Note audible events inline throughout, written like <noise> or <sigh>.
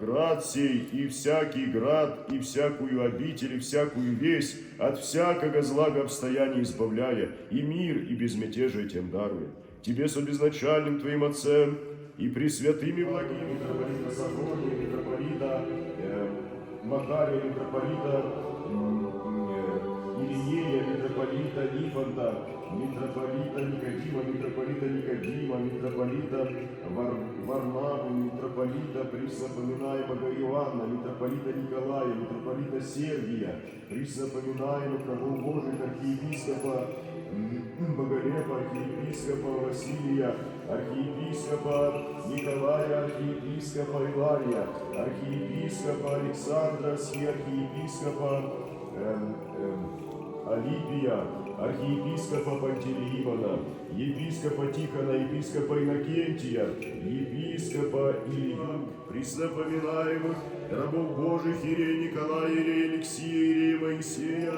град сей и всякий град, и всякую обитель, и всякую весть, от всякого злага обстояния избавляя, и мир, и безмятежие тем даруя. Тебе с обезначальным твоим отцем, и пресвятыми благими митрополита Сафрония, митрополита э, Макария, митрополита э, Иринея, митрополита Нифонта, митрополита Никодима, митрополита Никодима, митрополита Вар, Варнаву, митрополита Присопоминаемого Иоанна, митрополита Николая, митрополита Сергия, Присопоминаемых рабов Божьих архиепископа м, Боголепа, архиепископа Василия, архиепископа Николая, архиепископа Илария, архиепископа Александра, архиепископа эм, эм, Алипия, архиепископа Пантелеимона, епископа Тихона, епископа Иннокентия, епископа Илью, преснопоминаемых рабов Божьих Иерея Николая, Иерея Алексия, Иерея Моисея,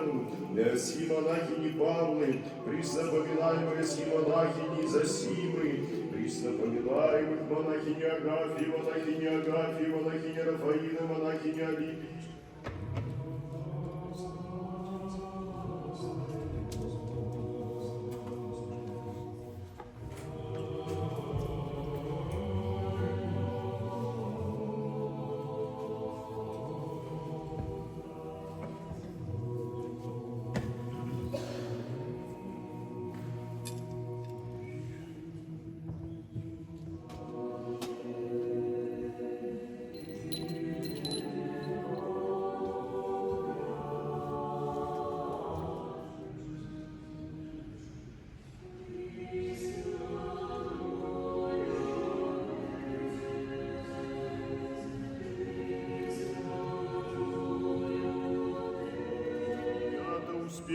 схимонахини Павлы, преснопоминаемые схимонахини Засимы, преснопоминаемых монахини Агафии, монахини Агафии, монахини Рафаина, монахини Алипии,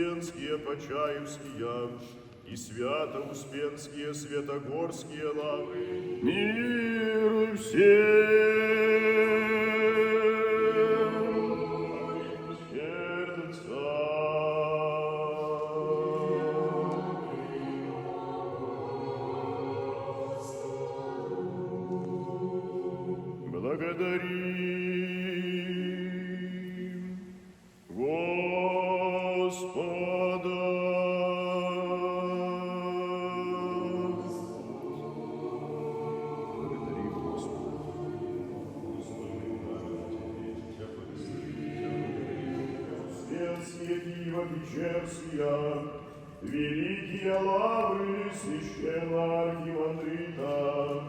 Свято-Успенские, Почаевские, и Свято-Успенские, Святогорские лавы. Мир всем! Сердца. Благодарим Господа. Киева Печерские, великие лавры священного архимандрита,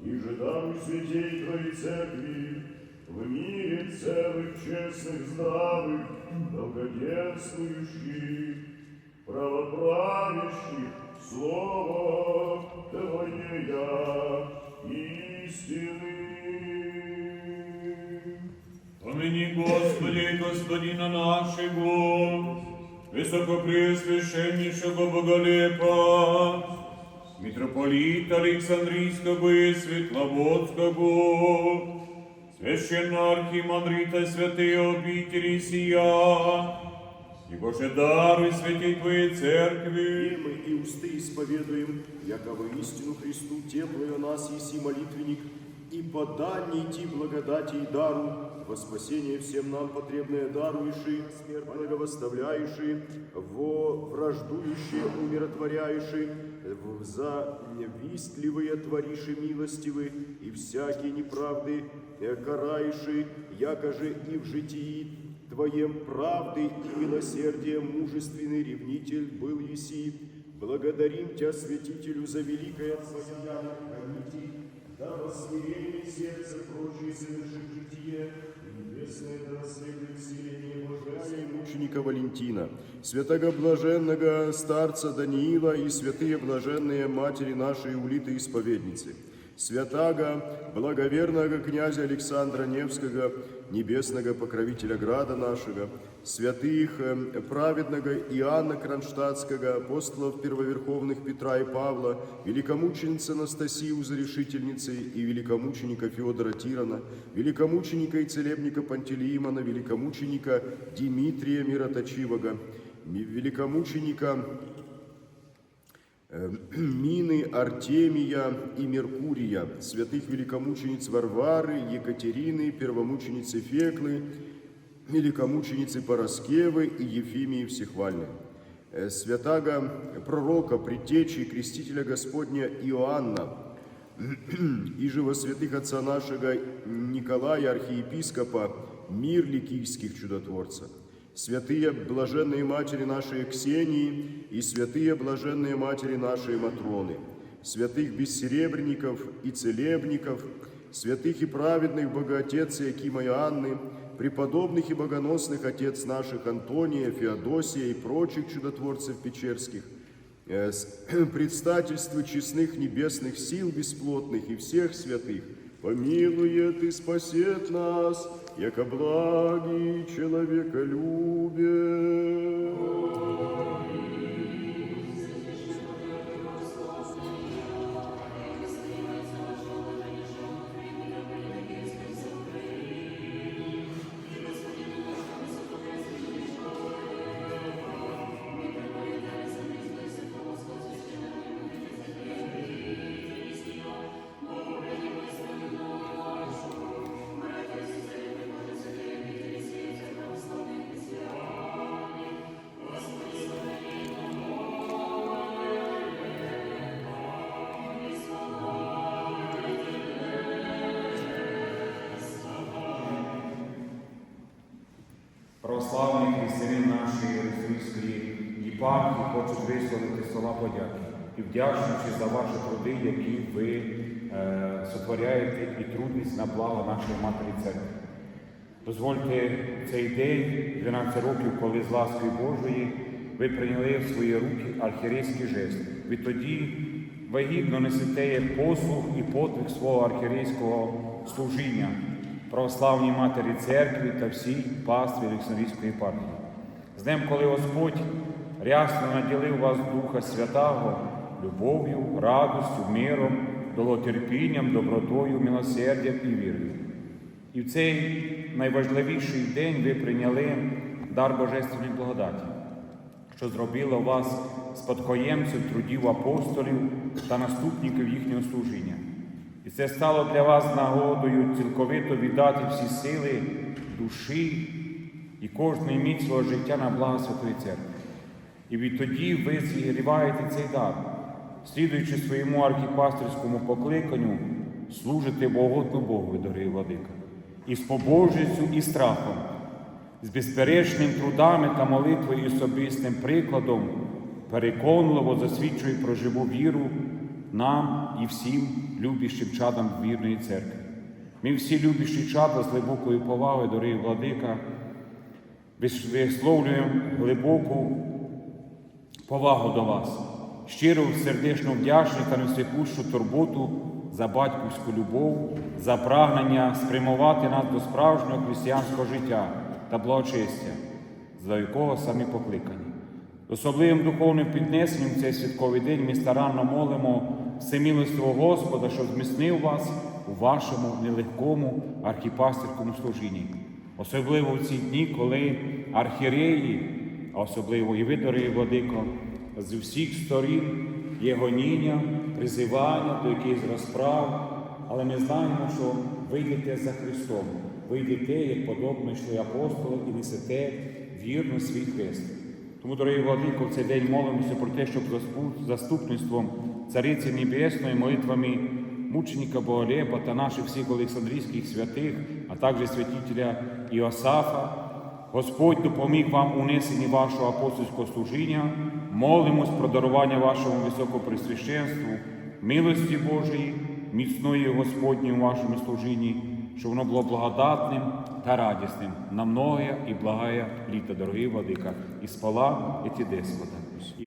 и ждам святей Твоей Церкви, в мире целых, честных, здравых, долгоденствующих, правоправящих, Слово Твое истины. Помяни, Господи, Господина нашего, высокопреосвященнейшего Боголепа, митрополита Александрийского и Светловодского, священноархимандрита святые обители сия, и Боже даруй святей Твоей И Церкви, мы и усты исповедуем, яково истину Христу теплый у нас еси молитвенник, и подай идти благодати и дару, во спасение всем нам потребное дарующий, благовоставляющий, во враждующие умиротворяющий, в завистливые твориши милостивы, и всякие неправды карающий, якоже и в житии Твоем правды и милосердия мужественный ревнитель был еси. Благодарим Тебя, святителю, за великое Твое хранитель, да восмирение сердце прочее совершит житие, мученика Валентина, святого блаженного старца Даниила и святые блаженные матери нашей улитой исповедницы, святаго, благоверного князя Александра Невского, небесного покровителя града нашего, святых э, праведного Иоанна Кронштадтского, апостолов первоверховных Петра и Павла, великомученицы Анастасию Зарешительницы и великомученика Феодора Тирана, великомученика и целебника Пантелеимона, великомученика Дмитрия Мироточивого, ми- великомученика <clears throat> Мины Артемия и Меркурия, святых великомучениц Варвары, Екатерины, первомученицы Феклы, великомученицы Пороскевы и Ефимии Всехвальной, Э, святаго пророка, предтечи и крестителя Господня Иоанна, <clears throat> и живо святых отца нашего Николая, архиепископа, мир ликийских чудотворца, святые блаженные матери нашей Ксении и святые блаженные матери нашей Матроны, святых бессеребренников и целебников, святых и праведных Богоотец Якима и Анны, преподобных и богоносных отец наших Антония, Феодосия и прочих чудотворцев печерских, э, <clears throat> предстательству честных небесных сил бесплотных и всех святых, помилует и спасет нас, яко благий человеколюбие. Православні християни нашої Російської єпархії хочуть висловити слова подяки і вдячності за ваші труди, які ви е, сотворяєте і трудність на благо нашої Матері Церкви. Дозвольте цей день, 12 років, коли з ласкою Божої ви прийняли в свої руки архірейський жест. Відтоді ви гідно несете послуг і подвиг свого архірейського служіння православній матері церкві та всій пастві Олександрійської єпархії. З днем, коли Господь рясно наділив вас Духа Святого, любов'ю, радостю, миром, довготерпінням, добротою, милосердям і вірою. І в цей найважливіший день ви прийняли дар Божественної благодаті, що зробило вас спадкоємцем трудів апостолів та наступників їхнього служіння. І це стало для вас нагодою цілковито віддати всі сили душі і кожної мить свого життя на благо Святої Церкви. І відтоді ви зігріваєте цей дар, слідуючи своєму архіпастерському покликанню, служите богодно Богу, дорогий владика, і з побожністю і страхом, з безперечним трудами та молитвою і особистим прикладом переконливо засвідчує про живу віру нам і всім любящим чадам вірної церкви. Ми всі любящі чада з глибокою повагою, дорогий владика, висловлюємо глибоку повагу до вас, щиро сердечно вдячні та несекущу турботу за батьківську любов, за прагнення спрямувати нас до справжнього християнського життя та благочестя, за якого самі покликані. Особливим духовним піднесенням цей святковий день ми старанно молимо всемилостивого Господа, що зміцнив вас у вашому нелегкому архіпастерському служінні. Особливо в ці дні, коли архіреї, а особливо і ви, дорогі владико, з усіх сторін є гоніння, призивання до якихось розправ, але ми знаємо, що ви йдете за Христом, ви йдете, як подобно йшли апостоли, і несете вірно свій хрест. Тому, дорогі владико, в цей день молимося про те, щоб заступництвом Цариці Небесної, молитвами мученика Боголєба та наших всіх Олександрійських святих, а також святителя Іосафа, Господь допоміг вам у вашого апостольського служіння, молимось про дарування вашому високопресвященству, милості Божої, міцної Господньої у вашому служінні, щоб воно було благодатним та радісним на многое і благає літа, дорогі владика, і спала і ті Господа.